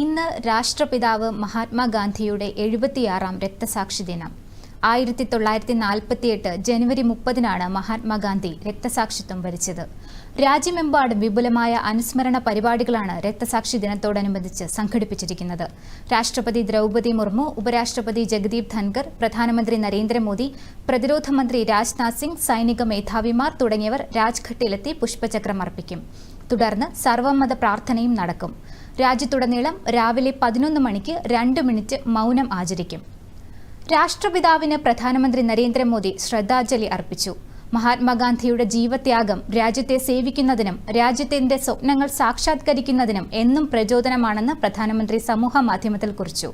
ഇന്ന് രാഷ്ട്രപിതാവ് മഹാത്മാഗാന്ധിയുടെ എഴുപത്തിയാറാം രക്തസാക്ഷി ദിനം. ആയിരത്തി തൊള്ളായിരത്തി നാൽപ്പത്തിയെട്ട് ജനുവരി മുപ്പതിനാണ് മഹാത്മാഗാന്ധി രക്തസാക്ഷിത്വം വരിച്ചത്. രാജ്യമെമ്പാടും വിപുലമായ അനുസ്മരണ പരിപാടികളാണ് രക്തസാക്ഷി ദിനത്തോടനുബന്ധിച്ച് സംഘടിപ്പിച്ചിരിക്കുന്നത്. രാഷ്ട്രപതി ദ്രൗപദി മുർമു ഉപരാഷ്ട്രപതി ജഗദീപ് ധൻകർ പ്രധാനമന്ത്രി നരേന്ദ്രമോദി പ്രതിരോധ മന്ത്രി രാജ്നാഥ് സിംഗ് സൈനിക മേധാവിമാർ തുടങ്ങിയവർ രാജ്ഘട്ടിലെത്തി പുഷ്പചക്രം അർപ്പിക്കും. തുടർന്ന് സർവമത പ്രാർത്ഥനയും നടക്കും. രാജ്യത്തുടനീളം രാവിലെ പതിനൊന്ന് മണിക്ക് രണ്ട് മിനിറ്റ് മൗനം ആചരിക്കും. രാഷ്ട്രപിതാവിന് പ്രധാനമന്ത്രി നരേന്ദ്രമോദി ശ്രദ്ധാഞ്ജലി അർപ്പിച്ചു. മഹാത്മാഗാന്ധിയുടെ ജീവത്യാഗം രാജ്യത്തെ സേവിക്കുന്നതിനും രാജ്യത്തിന്റെ സ്വപ്നങ്ങൾ സാക്ഷാത്കരിക്കുന്നതിനും എന്നും പ്രചോദനമാണെന്ന് പ്രധാനമന്ത്രി സമൂഹ മാധ്യമത്തിൽ കുറിച്ചു.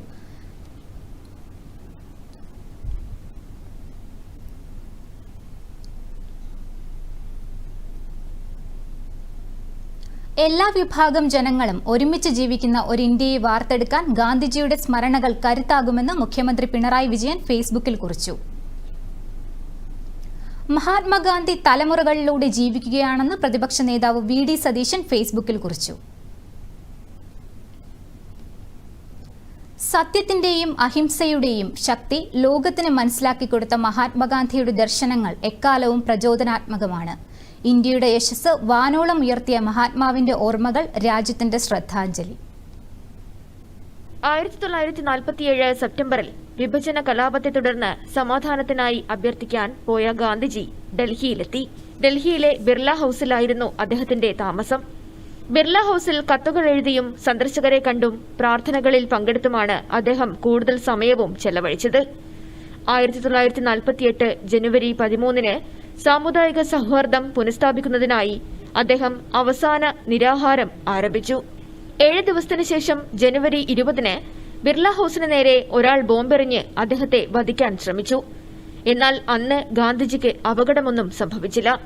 എല്ലാ വിഭാഗം ജനങ്ങളും ഒരുമിച്ച് ജീവിക്കുന്ന ഒരു ഇന്ത്യയെ വാർത്തെടുക്കാൻ ഗാന്ധിജിയുടെ സ്മരണകൾ കരുത്താകുമെന്ന് മുഖ്യമന്ത്രി പിണറായി വിജയൻ ഫേസ്ബുക്കിൽ കുറിച്ചു. മഹാത്മാഗാന്ധി തലമുറകളിലൂടെ ജീവിക്കുകയാണെന്ന് പ്രതിപക്ഷ നേതാവ് വി ഡി സതീശൻ ഫേസ്ബുക്കിൽ കുറിച്ചു. സത്യത്തിന്റെയും അഹിംസയുടെയും ശക്തി ലോകത്തിന് മനസ്സിലാക്കി കൊടുത്ത മഹാത്മാഗാന്ധിയുടെ ദർശനങ്ങൾ എക്കാലവും പ്രചോദനാത്മകമാണ്. ഇന്ത്യയുടെ യശസ് വാനോളം ഉയർത്തിയ മഹാത്മാവിന്റെ ഓർമ്മകൾ രാജ്യത്തിന്റെ ശ്രദ്ധാഞ്ജലി. ആയിരത്തി തൊള്ളായിരത്തി നാൽപ്പത്തിയേഴ് സെപ്റ്റംബറിൽ വിഭജന കലാപത്തെ തുടർന്ന് സമാധാനത്തിനായി അഭ്യർത്ഥിക്കാൻ പോയ ഗാന്ധിജി ഡൽഹിയിലെത്തി. ഡൽഹിയിലെ ബിർള ഹൌസിലായിരുന്നു അദ്ദേഹത്തിന്റെ താമസം. ബിർള ഹൌസിൽ കത്തുകൾ എഴുതിയും സന്ദർശകരെ കണ്ടും പ്രാർത്ഥനകളിൽ പങ്കെടുത്തുമാണ് അദ്ദേഹം കൂടുതൽ സമയവും ചെലവഴിച്ചത്. ആയിരത്തി തൊള്ളായിരത്തി നാൽപ്പത്തിയെട്ട് ജനുവരി പതിമൂന്നിന് സാമുദായിക സൗഹാർദ്ദം പുനഃസ്ഥാപിക്കുന്നതിനായി അദ്ദേഹം അവസാന നിരാഹാരം ആരംഭിച്ചു. ഏഴ് ദിവസത്തിനു ശേഷം ജനുവരി ഇരുപതിന് ബിർള ഹൌസിന് നേരെ ഒരാൾ ബോംബെറിഞ്ഞ് അദ്ദേഹത്തെ വധിക്കാൻ ശ്രമിച്ചു. എന്നാൽ അന്ന് ഗാന്ധിജിക്ക് അപകടമൊന്നും സംഭവിച്ചില്ല.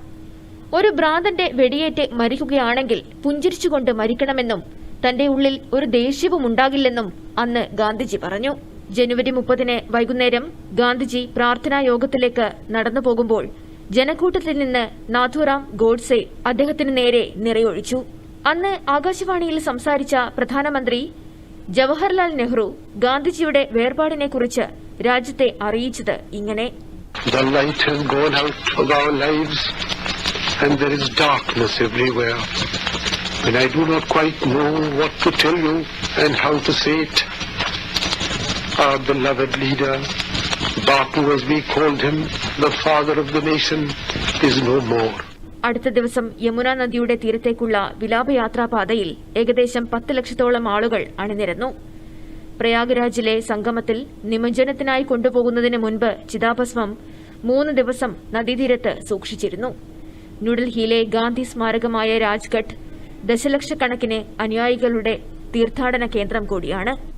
ഒരു ഭ്രാന്തന്റെ വെടിയേറ്റ് മരിക്കുകയാണെങ്കിൽ പുഞ്ചിരിച്ചുകൊണ്ട് മരിക്കണമെന്നും തന്റെ ഉള്ളിൽ ഒരു ദേഷ്യവും ഉണ്ടാകില്ലെന്നും അന്ന് ഗാന്ധിജി പറഞ്ഞു. ജനുവരി മുപ്പതിന് വൈകുന്നേരം ഗാന്ധിജി പ്രാർത്ഥനാ യോഗത്തിലേക്ക് നടന്നു പോകുമ്പോൾ ജനക്കൂട്ടത്തിൽ നിന്ന് നാഥുറാം ഗോഡ്സെ അദ്ദേഹത്തിന് നേരെ നിറയൊഴിച്ചു അന്ന് ആകാശവാണിയിൽ സംസാരിച്ച പ്രധാനമന്ത്രി ജവഹർലാൽ നെഹ്റു ഗാന്ധിജിയുടെ വേർപാടിനെക്കുറിച്ച് രാജ്യത്തെ അറിയിച്ചത് ഇങ്ങനെ light gone out our lives and there is darkness everywhere. And I do not quite know what to tell you and how to say it. Our beloved leader, Bapu as we called him, the father of the nation, is no more. അടുത്ത ദിവസം യമുന നദിയുടെ തീരത്തേക്കുള്ള വിലാപയാത്രാപാതയിൽ ഏകദേശം പത്ത് ലക്ഷത്തോളം ആളുകൾ അണിനിരന്നു. പ്രയാഗ്രാജിലെ സംഗമത്തിൽ നിമജ്ജനത്തിനായി കൊണ്ടുപോകുന്നതിന് മുൻപ് ചിതാഭസ്മം മൂന്ന് ദിവസം നദീതീരത്ത് സൂക്ഷിച്ചിരുന്നു. ന്യൂഡൽഹിയിലെ ഗാന്ധി സ്മാരകമായ രാജ്ഘട്ട് ദശലക്ഷക്കണക്കിന് അനുയായികളുടെ തീർത്ഥാടന കേന്ദ്രം കൂടിയാണ്.